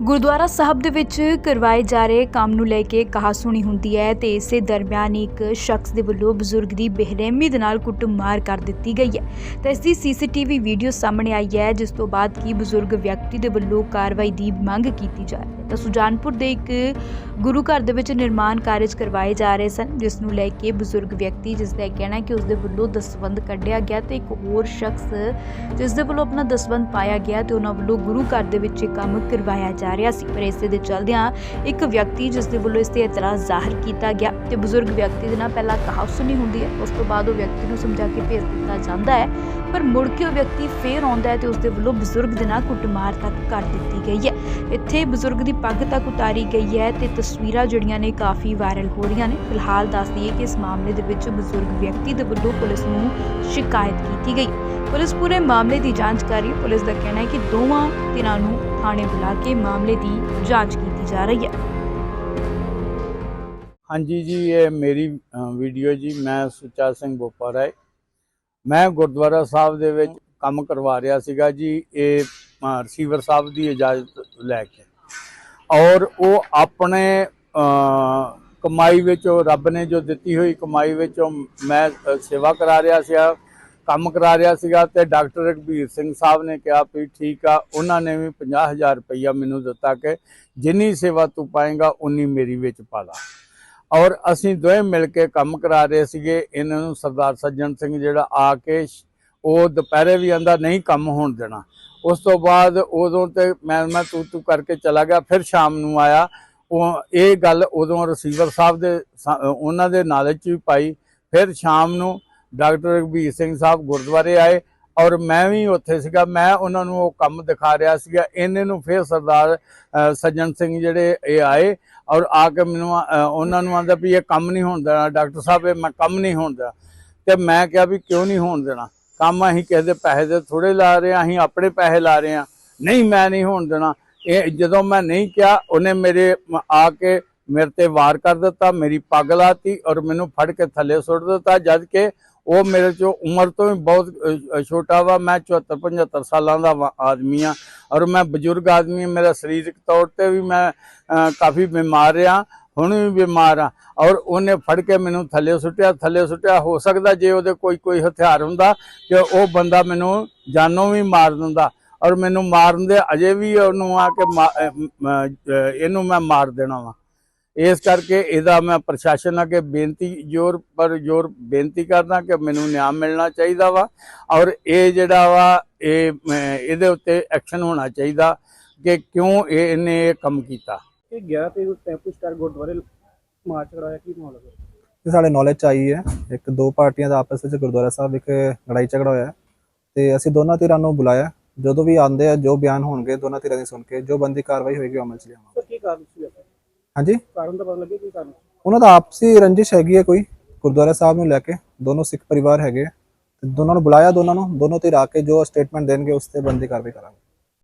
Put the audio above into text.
ਗੁਰਦੁਆਰਾ ਸਾਹਿਬ ਦੇ ਵਿੱਚ ਕਰਵਾਏ ਜਾ ਰਹੇ ਕੰਮ ਨੂੰ ਲੈ ਕੇ ਕਹਾ ਸੁਣੀ ਹੁੰਦੀ ਹੈ ਤੇ ਇਸੇ ਦਰਮਿਆਨ ਇੱਕ ਸ਼ਖਸ ਦੇ ਵੱਲੋਂ ਬਜ਼ੁਰਗ ਦੀ ਬੇਰਹਿਮੀ ਦੇ ਨਾਲ ਕੁੱਟਮਾਰ ਕਰ ਦਿੱਤੀ ਗਈ ਹੈ। ਤਾਂ ਇਸ ਦੀ ਸੀਸੀਟੀਵੀ ਵੀਡੀਓ ਸਾਹਮਣੇ ਆਈ ਹੈ, ਜਿਸ ਤੋਂ ਬਾਅਦ ਕੀ ਬਜ਼ੁਰਗ ਵਿਅਕਤੀ ਦੇ ਵੱਲੋਂ ਕਾਰਵਾਈ ਦੀ ਮੰਗ ਕੀਤੀ ਜਾ ਰਹੀ ਹੈ। ਤਾਂ ਸੁਜਾਨਪੁਰ ਦੇ ਇੱਕ ਗੁਰੂ ਘਰ ਦੇ ਵਿੱਚ ਨਿਰਮਾਣ ਕਾਰਜ ਕਰਵਾਏ ਜਾ ਰਹੇ ਸਨ, ਜਿਸ ਨੂੰ ਲੈ ਕੇ ਬਜ਼ੁਰਗ ਵਿਅਕਤੀ ਜਿਸ ਦਾ ਇਹ ਕਹਿਣਾ ਕਿ ਉਸ ਦੇ ਵੱਲੋਂ ਦਸਵੰਦ ਕੱਢਿਆ ਗਿਆ ਤੇ ਇੱਕ ਹੋਰ ਸ਼ਖਸ ਜਿਸ ਦੇ ਵੱਲੋਂ ਆਪਣਾ ਦਸਵੰਦ ਪਾਇਆ ਗਿਆ ਤੇ ਉਹਨਾਂ ਵੱਲੋਂ ਗੁਰੂ ਘਰ ਦੇ ਵਿੱਚ ਇਹ ਕੰਮ ਕਰਵਾਇਆ ਜਾ ਰਿਹਾ ਸੀ, ਪਰ ਇਸੇ ਦੇ ਚੱਲਦਿਆਂ ਇੱਕ ਵਿਅਕਤੀ ਜਿਸ ਦੇ ਵੱਲੋਂ ਇਸ ਤੇ ਇਤਰਾਜ਼ ਜ਼ਾਹਰ ਕੀਤਾ ਗਿਆ ਤੇ ਬਜ਼ੁਰਗ ਵਿਅਕਤੀ ਦੇ ਨਾਲ ਪਹਿਲਾਂ ਕਹਾਸੁਣੀ ਹੁੰਦੀ ਹੈ, ਉਸ ਤੋਂ ਬਾਅਦ ਉਹ ਵਿਅਕਤੀ ਨੂੰ ਸਮਝਾ ਕੇ ਭੇਜ ਦਿੱਤਾ ਜਾਂਦਾ ਹੈ, ਪਰ ਮੁੜ ਕੇ ਉਹ ਵਿਅਕਤੀ ਫੇਰ ਆਉਂਦਾ ਹੈ ਤੇ ਉਸ ਦੇ ਵੱਲੋਂ ਬਜ਼ੁਰਗ ਦੇ ਨਾਲ ਕੁੱਟਮਾਰ ਤੱਕ ਕਰ ਦਿੱਤੀ ਗਈ ਹੈ। ਇੱਥੇ ਬਜ਼ੁਰਗ ਦੀ ਪੱਗ ਤੱਕ ਉਤਾਰੀ ਗਈ ਹੈ ਤੇ ਤਸਵੀਰਾਂ ਜਿਹੜੀਆਂ ਨੇ ਕਾਫੀ ਵਾਇਰਲ ਹੋ ਰਹੀਆਂ ਨੇ। ਫਿਲਹਾਲ ਦੱਸ ਦਈਏ ਕਿ ਇਸ ਮਾਮਲੇ ਦੇ ਵਿੱਚ ਬਜ਼ੁਰਗ ਵਿਅਕਤੀ ਦੇ ਵੱਲੋਂ ਪੁਲਿਸ ਨੂੰ ਸ਼ਿਕਾਇਤ ਕੀਤੀ ਗਈ। ਪੁਲਿਸ ਪੂਰੇ ਮਾਮਲੇ ਦੀ ਜਾਂਚ ਕਰ ਰਹੀ ਹੈ। ਪੁਲਿਸ ਦਾ ਕਹਿਣਾ ਹੈ ਕਿ ਦੋਵਾਂ ਧਿਰਾਂ ਨੂੰ ਥਾਣੇ ਬੁਲਾ ਕੇ ਮਾਮਲੇ ਦੀ ਜਾਂਚ ਕੀਤੀ ਜਾ ਰਹੀ ਹੈ। ਹਾਂਜੀ ਜੀ, ਇਹ ਮੇਰੀ ਵੀਡੀਓ ਜੀ। ਮੈਂ ਸੁੱਚਾ ਸਿੰਘ ਬੋਪਾ ਰਾਏ ਮੈਂ ਗੁਰਦੁਆਰਾ ਸਾਹਿਬ ਦੇ ਵਿੱਚ ਕੰਮ ਕਰਵਾ ਰਿਹਾ ਸੀਗਾ ਜੀ। ਇਹ ਰਿਸੀਵਰ ਸਾਹਿਬ ਦੀ ਇਜਾਜ਼ਤ ਲੈ ਕੇ। ਔਰ ਉਹ ਆਪਣੇ ਕਮਾਈ ਵਿੱਚ ਉਹ ਰੱਬ ਨੇ ਜੋ ਦਿੱਤੀ ਹੋਈ ਕਮਾਈ ਵਿੱਚੋਂ ਮੈਂ ਸੇਵਾ ਕਰਾ ਰਿਹਾ ਸੀਗਾ, ਕੰਮ ਕਰਾ ਰਿਹਾ ਸੀਗਾ ਤੇ ਡਾਕਟਰ ਰਘਬੀਰ ਸਿੰਘ ਸਾਹਿਬ ਨੇ ਕਿਹਾ ਵੀ ਠੀਕ ਆ, ਉਹਨਾਂ ਨੇ ਵੀ 50000 ਰੁਪਈਆ ਮੈਨੂੰ ਦਿੱਤਾ ਕਿ ਜਿੰਨੀ ਸੇਵਾ ਤੂੰ ਪਾਏਗਾ, ਉਨੀ ਮੇਰੀ ਵਿੱਚ ਪਾ ਲਾ। ਔਰ ਅਸੀਂ ਦੋਵੇਂ ਮਿਲ ਕੇ ਕੰਮ ਕਰਾ ਰਹੇ ਸੀਗੇ, ਇਹਨਾਂ ਨੂੰ ਸਰਦਾਰ ਸੱਜਣ ਸਿੰਘ ਜਿਹੜਾ ਆ ਕੇ ਸ਼- ਉਹ ਦੁਪਹਿਰੇ ਵੀ ਆਂਦਾ, ਨਹੀਂ ਕੰਮ ਹੋਣ ਦੇਣਾ। ਉਸ ਤੋਂ ਬਾਅਦ ਉਦੋਂ ਤੇ ਮੈਂ ਮੈਂ ਤੂੰ ਤੂੰ ਕਰਕੇ ਚਲਾ ਗਿਆ। ਫਿਰ ਸ਼ਾਮ ਨੂੰ ਆਇਆ। ਉਹ ਇਹ ਗੱਲ ਉਦੋਂ ਰਿਸੀਵਰ ਸਾਹਿਬ ਦੇ ਉਹਨਾਂ ਦੇ ਨਾਲੇ ਚ ਵੀ ਪਾਈ। ਫਿਰ ਸ਼ਾਮ ਨੂੰ ਡਾਕਟਰ ਰਘਬੀਰ ਸਿੰਘ ਸਾਹਿਬ ਗੁਰਦੁਆਰੇ ਆਏ ਔਰ ਮੈਂ ਵੀ ਉੱਥੇ ਸੀਗਾ। ਮੈਂ ਉਹਨਾਂ ਨੂੰ ਉਹ ਕੰਮ ਦਿਖਾ ਰਿਹਾ ਸੀਗਾ। ਇਹਨੇ ਨੂੰ ਫਿਰ ਸਰਦਾਰ ਸੱਜਣ ਸਿੰਘ ਜਿਹੜੇ ਇਹ ਆਏ ਔਰ ਆ ਕੇ ਮੈਨੂੰ ਉਹਨਾਂ ਨੂੰ ਆਂਦਾ ਵੀ ਇਹ ਕੰਮ ਨਹੀਂ ਹੋਣ ਦੇਣਾ। ਡਾਕਟਰ ਸਾਹਿਬ, ਇਹ ਮੈਂ ਕੰਮ ਨਹੀਂ ਹੋਣ ਦੇਣਾ। ਤੇ ਮੈਂ ਕਿਹਾ ਵੀ ਕਿਉਂ ਨਹੀਂ ਹੋਣ ਦੇਣਾ? ਕੰਮ ਅਸੀਂ ਕਿਸੇ ਦੇ ਪੈਸੇ ਦੇ ਥੋੜੇ ਲਾ ਰਹੇ ਹਾਂ, ਅਸੀਂ ਆਪਣੇ ਪੈਸੇ ਲਾ ਰਹੇ ਹਾਂ। ਨਹੀਂ, ਮੈਂ ਨਹੀਂ ਹੋਣ ਦੇਣਾ। ਇਹ ਜਦੋਂ ਮੈਂ ਨਹੀਂ ਕਿਹਾ, ਉਹਨੇ ਮੇਰੇ ਆ ਕੇ ਮੇਰੇ ਤੇ ਵਾਰ ਕਰ ਦਿੱਤਾ, ਮੇਰੀ ਪੱਗ ਲਾਤੀ ਔਰ ਮੈਨੂੰ ਫੜ ਕੇ ਥੱਲੇ ਸੁੱਟ ਦਿੱਤਾ, ਜਦ ਕਿ ਉਹ ਮੇਰੇ ਚੋਂ ਉਮਰ ਤੋਂ ਵੀ ਬਹੁਤ ਛੋਟਾ ਵਾ। ਮੈਂ 74 75 ਸਾਲਾਂ ਦਾ ਵਾ- ਆਦਮੀ ਆ ਔਰ ਮੈਂ ਬਜ਼ੁਰਗ ਆਦਮੀ ਮੇਰਾ ਸਰੀਰਕ ਤੌਰ ਤੇ ਵੀ ਮੈਂ ਕਾਫੀ ਬਿਮਾਰ ਆ ਹੁਣ ਵੀ ਬਿਮਾਰ ਆ। ਔਰ ਉਹਨੇ ਫੜ ਕੇ ਮੈਨੂੰ ਥੱਲੇ ਸੁੱਟਿਆ ਥੱਲੇ ਸੁੱਟਿਆ। ਹੋ ਸਕਦਾ ਜੇ ਉਹਦੇ ਕੋਈ ਕੋਈ ਹਥਿਆਰ ਹੁੰਦਾ ਕਿ ਉਹ ਬੰਦਾ ਮੈਨੂੰ ਜਾਨੋਂ ਵੀ ਮਾਰ ਦਿੰਦਾ। ਔਰ ਮੈਨੂੰ ਮਾਰਨ ਦੇ ਅਜੇ ਵੀ ਉਹਨੂੰ ਆ ਕੇ ਮਾ- ਇਹਨੂੰ ਮੈਂ ਮਾਰ ਦੇਣਾ ਵਾ। ਇਸ ਕਰਕੇ ਇਹਦਾ ਮੈਂ ਪ੍ਰਸ਼ਾਸਨ ਅੱਗੇ ਬੇਨਤੀ ਜ਼ੋਰ, ਪਰ ਜ਼ੋਰ ਬੇਨਤੀ ਕਰਦਾ ਕਿ ਮੈਨੂੰ ਨਿਆਂ ਮਿਲਣਾ ਚਾਹੀਦਾ ਵਾ। ਔਰ ਇਹ ਜਿਹੜਾ ਵਾ, ਇਹ ਇਹਦੇ ਉੱਤੇ ਐਕਸ਼ਨ ਹੋਣਾ ਚਾਹੀਦਾ ਕਿ ਕਿਉਂ ਇਹ, ਇਹਨੇ ਇਹ ਕੰਮ ਕੀਤਾ। ਇਹ ਗਿਆ ਤੇ ਟੈਂਪੂ ਸਟਾਰ ਗੁਰਦੁਆਰੇ ਮਾਰਚ ਕਰਾਇਆ ਕੀ ਮਾਹੌਲ ਹੈ ਇਹ ਸਾਡੇ ਨੌਲੇਜ ਚ ਆਈ ਹੈ। ਇੱਕ ਦੋ ਪਾਰਟੀਆਂ ਦਾ ਆਪਸ ਵਿੱਚ ਗੁਰਦੁਆਰਾ ਸਾਹਿਬ ਵਿਖੇ ਲੜਾਈ ਝਗੜਾ ਹੋਇਆ ਤੇ ਅਸੀਂ ਦੋਨਾਂ ਧਿਰਾਂ ਨੂੰ ਬੁਲਾਇਆ। ਜਦੋਂ ਵੀ ਆਉਂਦੇ ਆ ਜੋ ਬਿਆਨ ਹੋਣਗੇ ਦੋਨਾਂ ਧਿਰਾਂ ਦੀ ਸੁਣ ਕੇ ਜੋ ਬੰਦੀ ਕਾਰਵਾਈ ਹੋਏਗੀ ਉਹ ਅਮਲ ਚ ਲਿਆਵਾਂਗੇ। ਸਰ ਕੀ ਕਾਰਨ ਸੀ ਵੈਸੇ? ਹਾਂਜੀ? ਕਾਰਨ ਤਾਂ ਪਤਾ ਲੱਗੇ ਕੀ ਕਾਰਨ ਸੀ? ਉਹਨਾਂ ਦਾ ਆਪਸੀ ਰੰਜਿਸ਼ ਹੈਗੀ ਹੈ ਕੋਈ ਗੁਰਦੁਆਰਾ ਸਾਹਿਬ ਨੂੰ ਲੈ ਕੇ। ਦੋਨੋਂ ਸਿੱਖ ਪਰਿਵਾਰ ਹੈਗੇ ਆ। ਤੇ ਦੋਨਾਂ ਨੂੰ ਬੁਲਾਇਆ ਦੋਨਾਂ ਨੂੰ। ਦੋਨੋਂ ਧਿਰ ਆ ਕੇ ਜੋ ਸਟੇਟਮੈਂਟ ਦੇਣਗੇ ਉਸ ਤੇ ਬੰਦੀ ਕਾਰਵਾਈ ਕਰਾਂਗੇ।